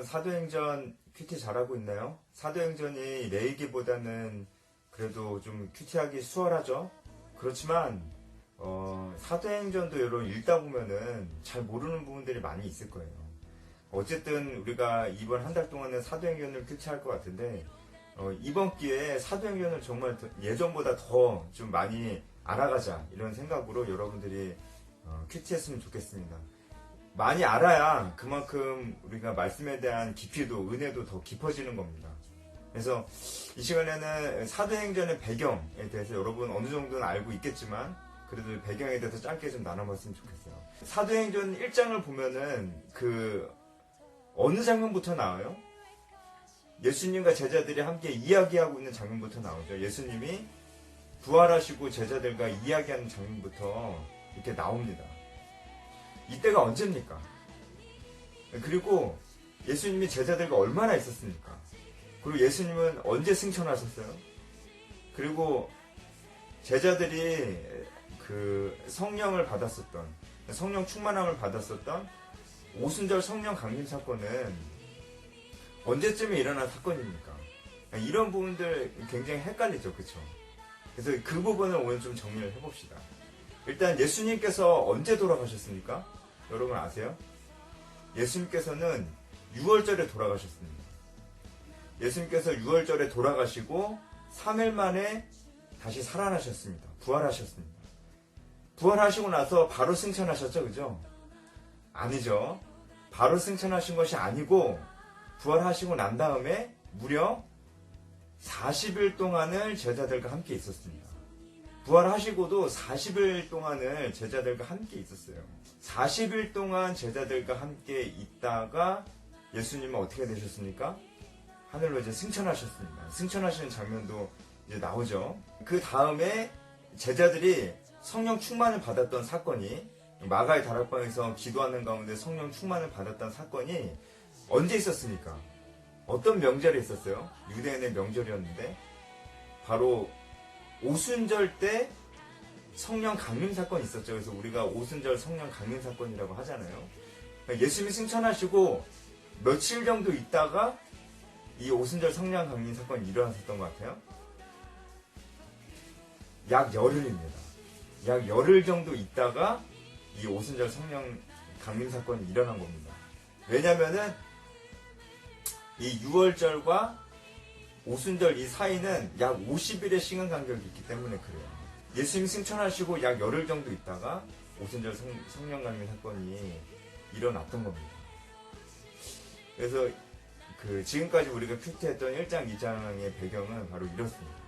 여러분 사도행전 큐티 잘하고 있나요? 사도행전이 레이기보다는 그래도 좀 큐티하기 수월하죠. 그렇지만 어, 사도행전도 여러분 읽다 보면은 잘 모르는 부분들이 많이 있을 거예요. 어쨌든 우리가 이번 한 달 동안은 사도행전을 큐티할 것 같은데 어, 이번 기회에 사도행전을 정말 더- 예전보다 더 좀 많이 알아가자 이런 생각으로 여러분들이 어, 큐티했으면 좋겠습니다. 많이 알아야 그만큼 우리가 말씀에 대한 깊이도 은혜도 더 깊어지는 겁니다. 그래서 이 시간에는 사도행전의 배경에 대해서 여러분 어느 정도는 알고 있겠지만 그래도 배경에 대해서 짧게 좀 나눠봤으면 좋겠어요. 사도행전 1장을 보면은 그 어느 장면부터 나와요? 예수님과 제자들이 함께 이야기하고 있는 장면부터 나오죠. 예수님이 부활하시고 제자들과 이야기하는 장면부터 이렇게 나옵니다. 이때가 언제입니까? 그리고 예수님이 제자들과 얼마나 있었습니까? 그리고 예수님은 언제 승천하셨어요? 그리고 제자들이 그 성령을 받았었던 성령 충만함을 받았었던 오순절 성령 강림 사건은 언제쯤에 일어난 사건입니까? 이런 부분들 굉장히 헷갈리죠, 그쵸? 그래서 그 부분을 오늘 좀 정리를 해봅시다. 일단 예수님께서 언제 돌아가셨습니까? 여러분 아세요? 예수님께서는 6월절에 돌아가셨습니다. 예수님께서 6월절에 돌아가시고 3일 만에 다시 살아나셨습니다. 부활하셨습니다. 부활하시고 나서 바로 승천하셨죠, 그죠? 아니죠. 바로 승천하신 것이 아니고 부활하시고 난 다음에 무려 40일 동안을 제자들과 함께 있었습니다. 부활하시고도 40일 동안을 제자들과 함께 있었어요. 40일 동안 제자들과 함께 있다가 예수님은 어떻게 되셨습니까? 하늘로 이제 승천하셨습니다. 승천하시는 장면도 이제 나오죠. 그 다음에 제자들이 성령 충만을 받았던 사건이 마가의 다락방에서 기도하는 가운데 성령 충만을 받았던 사건이 언제 있었습니까? 어떤 명절에 있었어요? 유대인의 명절이었는데 바로 오순절 때 성령 강림 사건이 있었죠. 그래서 우리가 오순절 성령 강림 사건이라고 하잖아요. 그러니까 예수님이 승천하시고 며칠 정도 있다가 이 오순절 성령 강림 사건이 일어났었던 것 같아요. 약 열흘입니다. 약 열흘 정도 있다가 이 오순절 성령 강림 사건이 일어난 겁니다. 왜냐면은 이 6월절과 오순절 이 사이는 약 50일의 시간 간격이 있기 때문에 그래요. 예수님 승천하시고 약 열흘 정도 있다가 오순절 성, 성령 강림 사건이 일어났던 겁니다. 그래서 그 지금까지 우리가 큐티했던 1장, 2장의 배경은 바로 이렇습니다.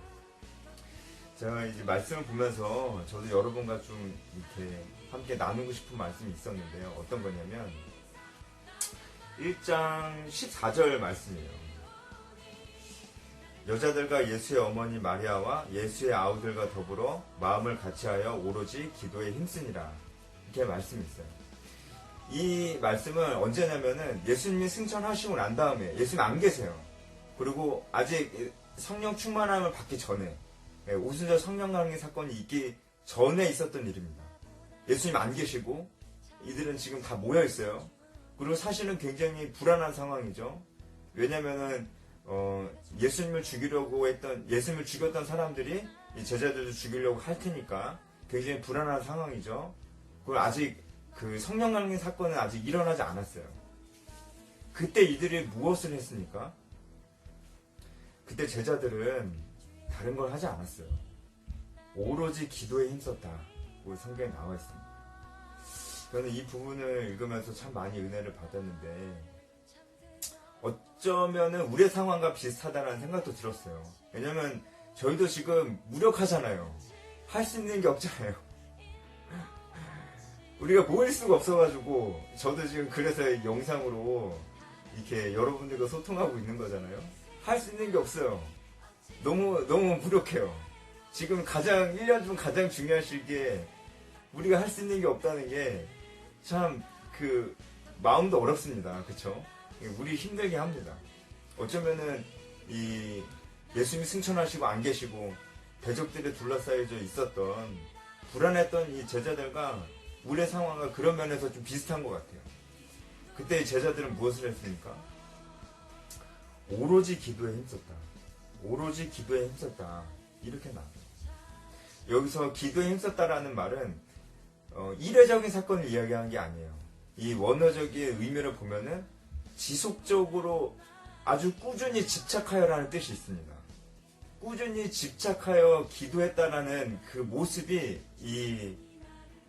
제가 이제 말씀을 보면서 저도 여러분과 좀 이렇게 함께 나누고 싶은 말씀이 있었는데요. 어떤 거냐면 1장 14절 말씀이에요. 여자들과 예수의 어머니 마리아와 예수의 아우들과 더불어 마음을 같이하여 오로지 기도에 힘쓰니라. 이렇게 말씀이 있어요. 이 말씀은 언제냐면은 예수님이 승천하시고 난 다음에 예수님 안 계세요. 그리고 아직 성령 충만함을 받기 전에 예, 오순절 성령 강림 사건이 있기 전에 있었던 일입니다. 예수님 안 계시고 이들은 지금 다 모여 있어요. 그리고 사실은 굉장히 불안한 상황이죠. 왜냐면은 어, 예수님을 죽이려고 했던 예수님을 죽였던 사람들이 이 제자들도 죽이려고 할 테니까 굉장히 불안한 상황이죠. 그리고 아직 그 성령 강림 사건은 아직 일어나지 않았어요. 그때 이들이 무엇을 했습니까? 그때 제자들은 다른 걸 하지 않았어요. 오로지 기도에 힘썼다고 성경에 나와 있습니다. 저는 이 부분을 읽으면서 참 많이 은혜를 받았는데 어쩌면은 우리의 상황과 비슷하다는 생각도 들었어요. 왜냐면 저희도 지금 무력하잖아요. 할 수 있는 게 없잖아요. 우리가 모일 수가 없어가지고 저도 지금 그래서 영상으로 이렇게 여러분들과 소통하고 있는 거잖아요. 할 수 있는 게 없어요. 너무 너무 무력해요. 지금 가장 1년 중 가장 중요한 시기에 우리가 할 수 있는 게 없다는 게 참 그 마음도 어렵습니다. 그쵸? 우리 힘들게 합니다. 어쩌면은 이 예수님이 승천하시고 안 계시고 대적들에 둘러싸여져 있었던 불안했던 이 제자들과 우리의 상황과 그런 면에서 좀 비슷한 것 같아요. 그때 이 제자들은 무엇을 했습니까? 오로지 기도에 힘썼다. 오로지 기도에 힘썼다. 이렇게 나. 여기서 기도에 힘썼다라는 말은 어, 이례적인 사건을 이야기하는 게 아니에요. 이 원어적인 의미를 보면은 지속적으로 아주 꾸준히 집착하여라는 뜻이 있습니다. 꾸준히 집착하여 기도했다라는 그 모습이 이,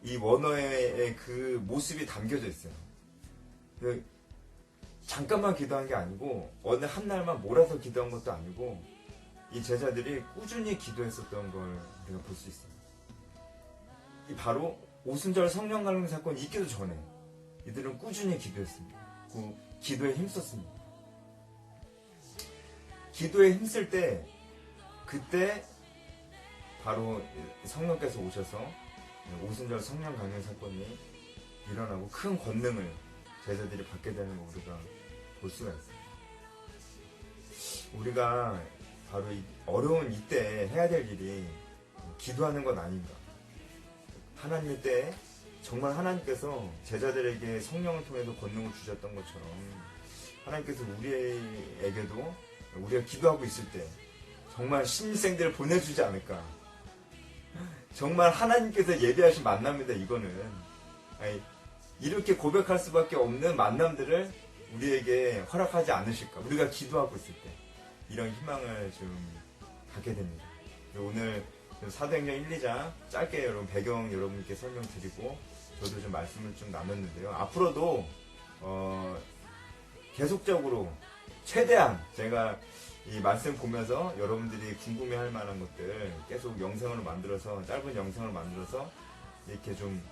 이 원어의 그 모습이 담겨져 있어요. 그 잠깐만 기도한 게 아니고 어느 한 날만 몰아서 기도한 것도 아니고 이 제자들이 꾸준히 기도했었던 걸 우리가 볼 수 있어요. 이 바로 오순절 성령 강림 사건이 있기도 전에 이들은 꾸준히 기도했습니다. 그 기도에 힘썼습니다. 기도에 힘쓸 때 그때 바로 성령께서 오셔서 오순절 성령 강림 사건이 일어나고 큰 권능을 제자들이 받게 되는 거 우리가 볼 수가 있어요. 우리가 바로 이 어려운 이때 해야 될 일이 기도하는 건 아닌가. 하나님의 때 정말 하나님께서 제자들에게 성령을 통해서 권능을 주셨던 것처럼 하나님께서 우리에게도 우리가 기도하고 있을 때 정말 신생들을 보내주지 않을까. 정말 하나님께서 예비하신 만남이다, 이거는. 아니, 이렇게 고백할 수밖에 없는 만남들을 우리에게 허락하지 않으실까. 우리가 기도하고 있을 때. 이런 희망을 좀 갖게 됩니다. 오늘 사도행전 1, 2장 짧게 여러분 배경 여러분께 설명드리고 저도 좀 말씀을 좀 나눴는데요. 앞으로도 어, 계속적으로 최대한 제가 이 말씀 보면서 여러분들이 궁금해할 만한 것들 계속 영상으로 만들어서 짧은 영상을 만들어서 이렇게 좀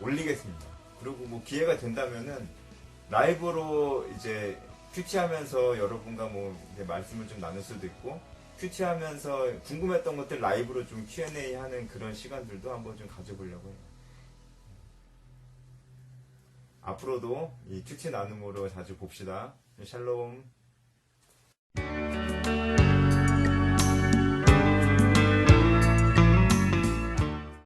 올리겠습니다. 그리고 뭐 기회가 된다면은 라이브로 이제 큐티하면서 여러분과 뭐 말씀을 좀 나눌 수도 있고 큐티하면서 궁금했던 것들 라이브로 좀 Q&A 하는 그런 시간들도 한번 좀 가져보려고 해요. 앞으로도 이 큐티 나눔으로 자주 봅시다. 샬롬.